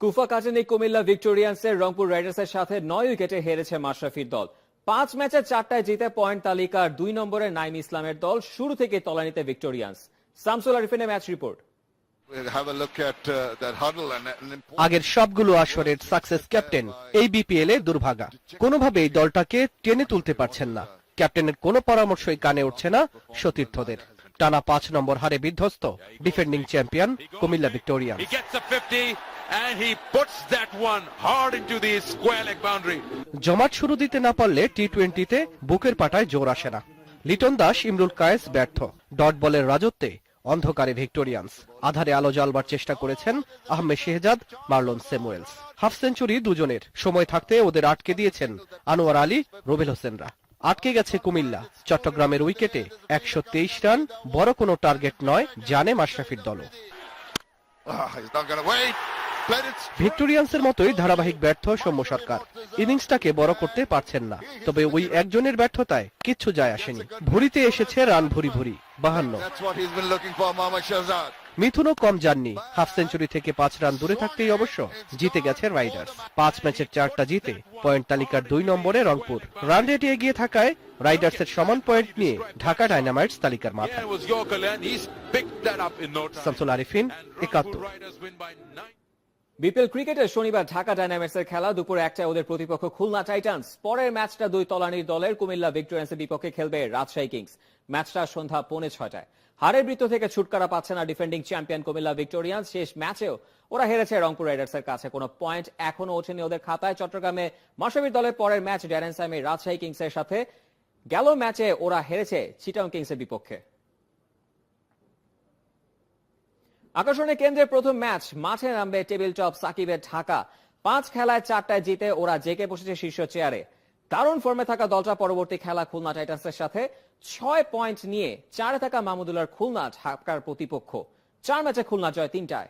কুফা কাটানি কুমিল্লা ভিক্টোরিয়ান্সের রংপুর রাইডার্সের সাথে নয় উইকেটে হেরেছে মাশরাফির দল। পাঁচ ম্যাচে চারটায় জিতে পয়েন্ট তালিকার দুই নম্বরে নাইম ইসলামের দল শুরু থেকে তলানিতে ভিক্টোরিয়ান্স। শামসুল আরিফিনের ম্যাচ রিপোর্ট। Uh, আগের সবগুলো আসরের সাকসেস ক্যাপ্টেন এই বিপিএল এ দুর্ভাগা। কোনোভাবেই দলটাকে টেনে তুলতে পারছেন না। ক্যাপ্টেনের কোনো পরামর্শই কানে উঠছে না সতীর্থদের। টানা পাঁচ নম্বর হারে বিধ্বস্ত defending champion Comilla Victorian. He gets a 50 and he puts that one hard into the square leg boundary. জমাট শুরু দিতে না পারলে টি টোয়েন্টিতে বুকের পাটায় জোর আসে না। লিটন দাস ইমরুল কায়েস ব্যর্থ। ডট বলের রাজত্বে অন্ধকারে ভিক্টোরিয়ান্স। আধারে আলো জ্বালবার চেষ্টা করেছেন Ahmed Shehzad Marlon Samuels. Half century দুজনের। সময় থাকতে ওদের আটকে দিয়েছেন আনোয়ার আলী রুবেল হোসেনরা। আটকে গেছে কুমিল্লা। চট্টগ্রামের উইকেটে একশো তেইশ রান বড় কোনো টার্গেট নয় জানে মাশরাফির দলও। Ah. ভিক্টোরিয়ান্সের মতোই ধারাবাহিক ব্যর্থ সৌম্য সরকার। ইনিংসটাকে বড় করতে পারছেন না। তবে ওই একজনের ব্যর্থতায় কিচ্ছু যায় আসেনি। ভুরিতে এসেছে রান ভুরি ভুরি বাহান্ন। মিথুনও কম যাননি। হাফ সেঞ্চুরি থেকে পাঁচ রান দূরে থাকতেই অবশ্য জিতে গেছে রাইডার্স। পাঁচ ম্যাচের চারটা জিতে পয়েন্ট তালিকার দুই নম্বরে রংপুর। রান রেটে এগিয়ে থাকায় রাইডার্সের সমান পয়েন্ট নিয়ে ঢাকা ডাইনামাইটস তালিকার মাথায়. শামসুল আরিফিন একাত্তর. বিপিএল ক্রিকেটে শনিবার ঢাকা ডাইনামিক্সের খেলা দুপুর একটায় ওদের প্রতিপক্ষ খুলনা টাইটান্স। পরের ম্যাচটা দুই তলানির দলের কুমিল্লা ভিক্টোরিয়ান্সের বিপক্ষে খেলবে রাজশাহী কিংস। ম্যাচটা সন্ধ্যা পৌনে ছয়টায়। হারের বৃত্ত থেকে ছুটকারা পাচ্ছে না ডিফেন্ডিং চ্যাম্পিয়ন কুমিল্লা ভিক্টোরিয়ান্স শেষ ম্যাচেও ওরা হেরেছে রংপুর রাইডার্সের কাছে। কোনো পয়েন্ট এখনও ওঠেনি ওদের খাতায়। চট্টগ্রামে মাসাবির দলের পরের ম্যাচ ড্যারেন সাইমে রাজশাহী কিংসের সাথে। গেল ম্যাচে ওরা হেরেছে চিটাং কিংসের বিপক্ষে। আকর্ষণের কেন্দ্রের প্রথম ম্যাচ। মাঠে নামবে টেবিল টপ সাকিবের ঢাকা। পাঁচ খেলায় চারটায় জিতে ওরা জেকে বসেছে শীর্ষ চেয়ারে দারুণ ফর্মে থাকা দলটা পরবর্তী খেলা খুলনা টাইটান্সের সাথে ছয় পয়েন্ট নিয়ে চারে থাকা মামুদুলার খুলনা ঢাকার প্রতিপক্ষ। চার ম্যাচে খুলনা জয় তিনটায়।